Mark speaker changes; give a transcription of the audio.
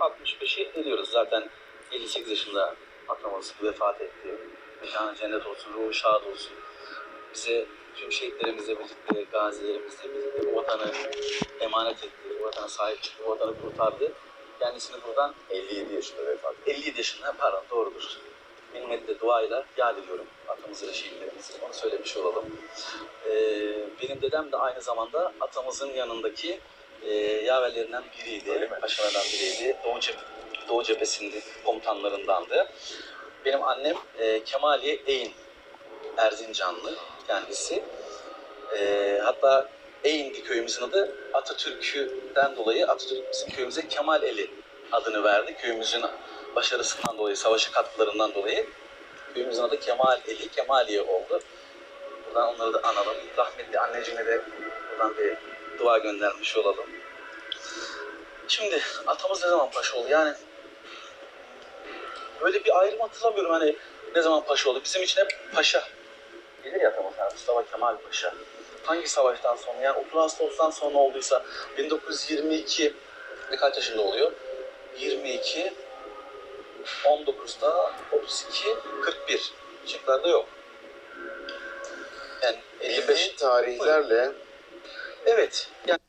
Speaker 1: 65'i ediyoruz. Zaten 58 yaşında atamız vefat etti. Mekanı cennet olsun, ruhu şad olsun. Bize tüm şehitlerimizle birlikte, gazilerimizle birlikte bu vatanı emanet etti. Bu vatana sahip çıktı, bu vatanı kurtardı. Kendisini buradan
Speaker 2: 57 yaşında vefat etti.
Speaker 1: 57 yaşında pardon doğrudur. Minnetle duayla yad ediyorum atamızı ve şehitlerimizi. Onu söylemiş olalım. Ee, benim dedem de aynı zamanda atamızın yanındaki e, yaverlerinden biriydi. Paşalardan biriydi. Doğu, cep Doğu cephesinin komutanlarındandı. Benim annem e, Kemaliye Eyn Erzincanlı kendisi. E, hatta Eyn'di köyümüzün adı. Atatürk'den dolayı Atatürk bizim köyümüze Kemal Eli adını verdi. Köyümüzün başarısından dolayı, savaşa katkılarından dolayı köyümüzün adı Kemal Eli, Kemaliye oldu. Buradan onları da analım. Rahmetli anneciğime de buradan bir dua göndermiş olalım. Şimdi atamız ne zaman paşa oldu? Yani böyle bir ayrım hatırlamıyorum hani ne zaman paşa oldu. Bizim için hep paşa. Gelir ya atamız yani Mustafa Kemal Paşa. Hangi savaştan sonra yani 30 Ağustos'tan sonra olduysa 1922 ne kaç yaşında oluyor? 22 19'da 32 41 şıklarda yok. Yani 55
Speaker 2: Bildiğin tarihlerle
Speaker 1: Evet. Yani